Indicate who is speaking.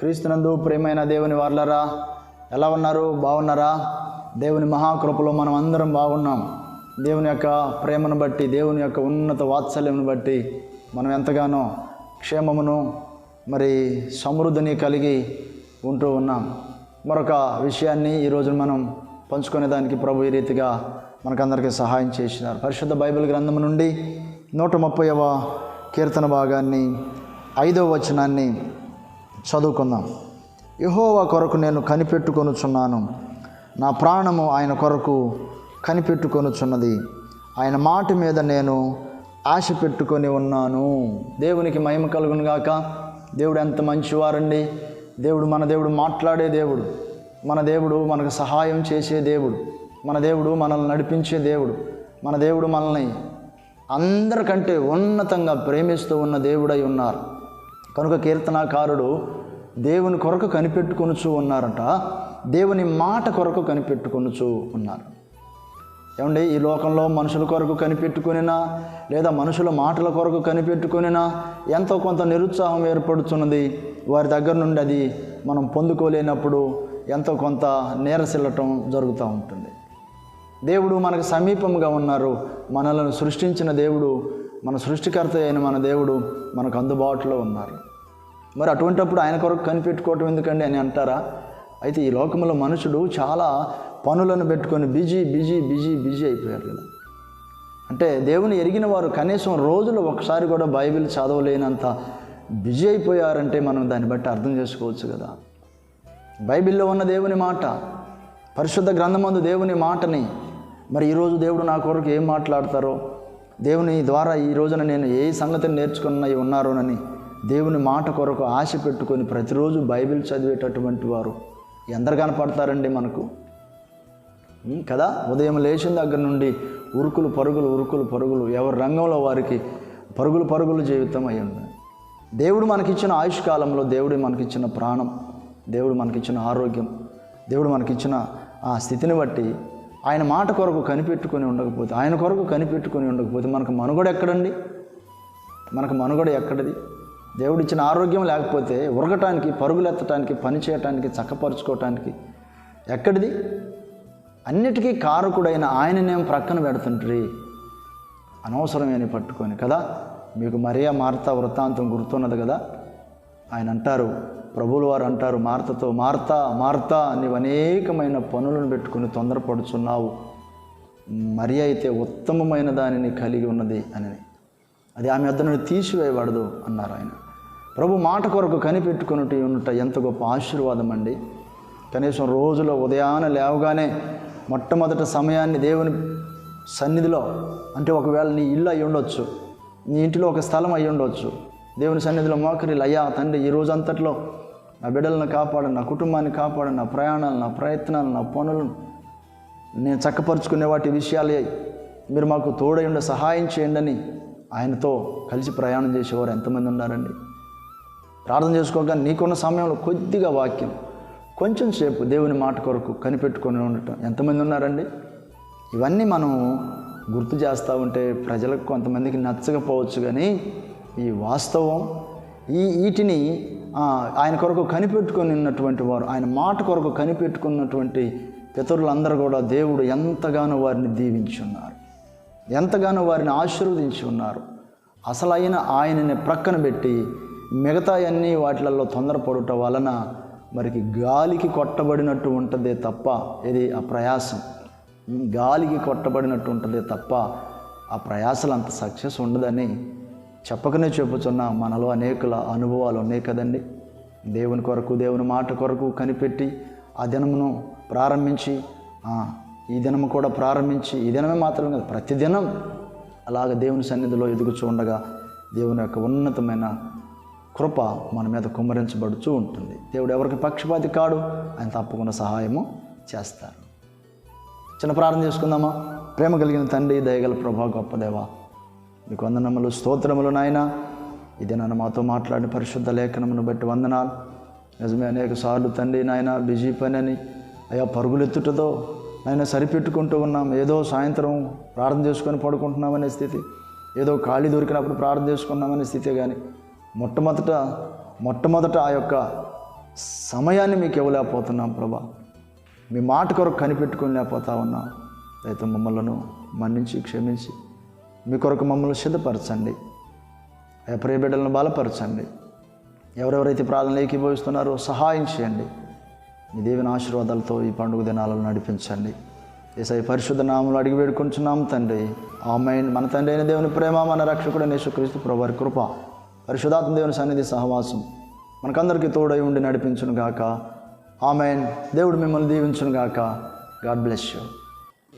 Speaker 1: క్రీస్తునందు ప్రేమైన దేవుని వార్లరా ఎలా ఉన్నారు? బాగున్నారా దేవుని మహాకృపలో మనం అందరం బాగున్నాం దేవుని యొక్క ప్రేమను బట్టి దేవుని యొక్క ఉన్నత వాత్సల్యమును బట్టి మనం ఎంతగానో క్షేమమును మరి సమృద్ధిని కలిగి ఉంటూ ఉన్నాం. మరొక విషయాన్ని ఈరోజు మనం పంచుకునే దానికి ప్రభు ఈ రీతిగా మనకందరికీ సహాయం చేసినారు. పరిశుద్ధ బైబిల్ గ్రంథం నుండి నూట ముప్పైవ కీర్తన భాగాన్ని ఐదవ వచనాన్ని చదువుకుందాం. యహోవా కొరకు నేను కనిపెట్టుకొనుచున్నాను. నా ప్రాణము ఆయన కొరకు కనిపెట్టుకొనుచున్నది. ఆయన మాట మీద నేను ఆశ పెట్టుకొని ఉన్నాను. దేవునికి మహిమ కలుగును గాక. దేవుడు ఎంత మంచివారండి. దేవుడు మన దేవుడు మాట్లాడే దేవుడు. మన దేవుడు మనకు సహాయం చేసే దేవుడు. మన దేవుడు మనల్ని నడిపించే దేవుడు. మన దేవుడు మనల్ని అందరికంటే ఉన్నతంగా ప్రేమిస్తూ ఉన్న దేవుడై ఉన్నారు. కనుక కీర్తనాకారుడు దేవుని కొరకు కనిపెట్టుకొనుచు ఉన్నారట. దేవుని మాట కొరకు కనిపెట్టుకొనుచు ఉన్నారు. ఏమండి? ఈ లోకంలో మనుషుల కొరకు కనిపెట్టుకునినా లేదా మనుషుల మాటల కొరకు కనిపెట్టుకునినా ఎంతో కొంత నిరుత్సాహం ఏర్పడుతున్నది వారి దగ్గర నుండి అది మనం పొందుకోలేనప్పుడు ఎంతో కొంత నీరసిల్లటం జరుగుతూ ఉంటుంది. దేవుడు మనకు సమీపంగా ఉన్నారు. మనలను సృష్టించిన దేవుడు మన సృష్టికర్త అయిన మన దేవుడు మనకు అందుబాటులో ఉన్నారు. మరి అటువంటప్పుడు ఆయన కొరకు కనిపెట్టుకోవటం ఎందుకండి అని అంటారా? అయితే ఈ లోకంలో మనుషుడు చాలా పనులను పెట్టుకొని బిజీ బిజీ బిజీ బిజీ అయిపోయారు కదా. అంటే దేవుని ఎరిగిన వారు కనీసం రోజులు ఒకసారి కూడా బైబిల్ చదవలేనంత బిజీ అయిపోయారంటే మనం దాన్ని బట్టి అర్థం చేసుకోవచ్చు కదా. బైబిల్లో ఉన్న దేవుని మాట పరిశుద్ధ గ్రంథమందు దేవుని మాటని మరి ఈరోజు దేవుడు నా కొరకు ఏం మాట్లాడతారో దేవుని ద్వారా ఈ రోజున నేను ఏ సంగతిని నేర్చుకున్నవి ఉన్నారోనని దేవుని మాట కొరకు ఆశ పెట్టుకొని ప్రతిరోజు బైబిల్ చదివేటటువంటి వారు ఎందరు కనపడతారండి మనకు? కదా? ఉదయం లేచిన దగ్గర నుండి ఉరుకులు పరుగులు ఉరుకులు పరుగులు ఎవరి రంగంలో వారికి పరుగులు పరుగులు జీవితం అయి దేవుడు మనకిచ్చిన ఆయుష్ కాలంలో దేవుడు మనకిచ్చిన ప్రాణం దేవుడు మనకిచ్చిన ఆరోగ్యం దేవుడు మనకిచ్చిన ఆ స్థితిని బట్టి ఆయన మాట కొరకు కనిపెట్టుకొని ఉండకపోతే ఆయన కొరకు కనిపెట్టుకొని ఉండకపోతే మనకు మనుగడ ఎక్కడండి? మనకు మనుగడ ఎక్కడిది? దేవుడిచ్చిన ఆరోగ్యం లేకపోతే ఉరగటానికి పరుగులెత్తటానికి పని చేయటానికి చక్కపరుచుకోవటానికి ఎక్కడిది? అన్నిటికీ కారకుడైన ఆయననేం ప్రక్కన పెడుతుంటారు అనవసరమైన పట్టుకొని కదా? మీకు మరియా మార్తా వృత్తాంతం గుర్తున్నది కదా? ఆయన అంటారు ప్రభువుల వారు అంటారు మార్తతో మార్తా మార్తా నీవు అనేకమైన పనులను పెట్టుకుని తొందరపడుచున్నావు. మరి అయితే ఉత్తమమైన దానిని కలిగి ఉన్నది అని. అది ఆమె వద్ద నుండి తీసివేయబడదు అన్నారు ఆయన. ప్రభు మాట కొరకు కనిపెట్టుకున్నట్టు ఉన్నట ఎంత గొప్ప ఆశీర్వాదం అండి. కనీసం రోజులో ఉదయాన లేవగానే మొట్టమొదటి సమయాన్ని దేవుని సన్నిధిలో అంటే ఒకవేళ నీ ఇల్లు అయి ఉండొచ్చు నీ ఇంటిలో ఒక స్థలం అయి ఉండొచ్చు దేవుని సన్నిధిలో మోకరిల్లు. అయ్యా తండ్రి ఈ రోజు అంతట్లో నా బిడ్డలను కాపాడు నా కుటుంబాన్ని కాపాడు నా ప్రయాణాలు నా ప్రయత్నాలు నా పనులను నేను చక్కపరుచుకునే వాటి విషయాలే మీరు మాకు తోడై సహాయం చేయండి అని ఆయనతో కలిసి ప్రయాణం చేసేవారు ఎంతమంది ఉన్నారండి. ప్రార్థన చేసుకోగా నీకున్న సమయంలో కొద్దిగా వాక్యం కొంచెం సేపు దేవుని మాట కొరకు కనిపెట్టుకొని ఉండటం. ఎంతమంది ఉన్నారండి? ఇవన్నీ మనం గుర్తు చేస్తూ ఉంటే ప్రజలకు కొంతమందికి నచ్చకపోవచ్చు కానీ ఈ వాస్తవం ఈ వీటిని ఆయన కొరకు కనిపెట్టుకొని ఉన్నటువంటి వారు ఆయన మాట కొరకు కనిపెట్టుకున్నటువంటి పితరులందరూ కూడా దేవుడు ఎంతగానో వారిని దీవించి ఉన్నారు ఎంతగానో వారిని ఆశీర్వదించి ఉన్నారు. అసలైన ఆయనని ప్రక్కన పెట్టి మిగతా అన్ని వాటిలలో తొందరపడుట వలన మరికి గాలికి కొట్టబడినట్టు ఉంటుందే తప్ప ఇది ఆ ప్రయాసం. గాలికి కొట్టబడినట్టు ఉంటుందే తప్ప ఆ ప్రయాసలు అంత సక్సెస్ ఉండదని చెప్పకనే చెబుతున్న మనలో అనేకుల అనుభవాలు ఉన్నాయి కదండి. దేవుని కొరకు దేవుని మాట కొరకు కనిపెట్టి ఆ దినమును ప్రారంభించి ఈ దినము కూడా ప్రారంభించి ఈ దినమే మాత్రమే కాదు ప్రతిదినం అలాగ దేవుని సన్నిధిలో ఎదుగుచూ ఉండగా దేవుని యొక్క ఉన్నతమైన కృప మన మీద కుమ్మరించబడుతూ ఉంటుంది. దేవుడు ఎవరికి పక్షపాతి కాడు ఆయన తప్పకుండా సహాయము చేస్తారు. చిన్న ప్రార్థన చేసుకుందామా? ప్రేమ కలిగిన తండ్రి దయగల ప్రభా గొప్ప నీకు వందనములు స్తోత్రములు నాయన. ఇది నన్ను మాతో మాట్లాడిన పరిశుద్ధ లేఖనమును బట్టి వందనాలు. నిజమే అనేక సార్లు తండ్రి నాయన బిజీ పని అని అయ్యా పరుగులెత్తుటతో నాయన సరిపెట్టుకుంటూ ఉన్నాం. ఏదో సాయంత్రం ప్రార్థన చేసుకొని పడుకుంటున్నామనే స్థితి ఏదో ఖాళీ దొరికినప్పుడు ప్రార్థన చేసుకున్నామనే స్థితి కానీ మొట్టమొదట మొట్టమొదట ఆ యొక్క సమయాన్ని మీకు ఇవ్వలేకపోతున్నాం ప్రభా. మీ మాట కొరకు కనిపెట్టుకుని లేకపోతా ఉన్నాం. అయితే మమ్మల్ని మన్నించి క్షమించి మీ కొరకు మమ్మల్ని సిద్ధపరచండి. ప్రియ బిడ్డలను బలపరచండి. ఎవరెవరైతే ప్రార్థనలు ఏకీభవిస్తున్నారో సహాయం చేయండి. మీ దేవుని ఆశీర్వాదాలతో ఈ పండుగ దినాలను నడిపించండి. ఏసై పరిశుద్ధ నామలు అడిగి వేడుకుంటున్నాం తండ్రి. ఆమె మన తండ్రి అయిన దేవుని ప్రేమ మన రక్షకుడు నేసుక్రీస్తు ప్రభువారి కృప పరిశుధాత్మ దేవుని సన్నిధి సహవాసం మనకందరికీ తోడై ఉండి నడిపించును గాక ఆమెన్. దేవుడు మిమ్మల్ని దీవించును గాక గాడ్ బ్లెస్ యూ.